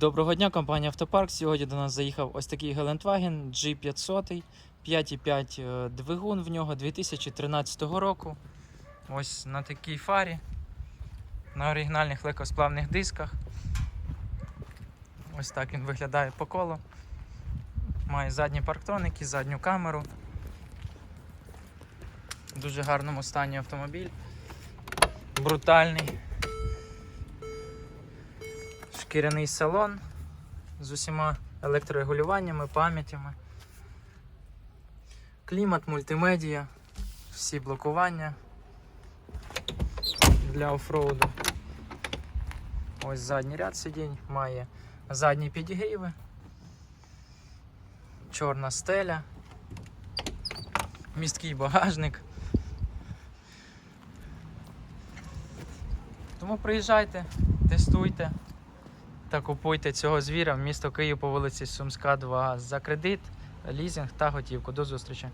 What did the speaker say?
Доброго дня, компанія Автопарк. Сьогодні до нас заїхав ось такий Гелендваген G500, 5,5 е, двигун в нього 2013 року. Ось на такій фарі, на оригінальних легкосплавних дисках. Ось так він виглядає по колу. Має задні парктроники, задню камеру. Дуже гарному стані автомобіль. Брутальний. Шкіряний салон з усіма електрорегулюваннями, пам'ятями. Клімат, мультимедіа, всі блокування для офроуду. Ось задній ряд сидінь, має задні підігріви, чорна стеля, місткий багажник. Тому приїжджайте, тестуйте та купуйте цього звіра в місто Київ по вулиці Сумська, 2 за кредит, лізинг та готівку. До зустрічі!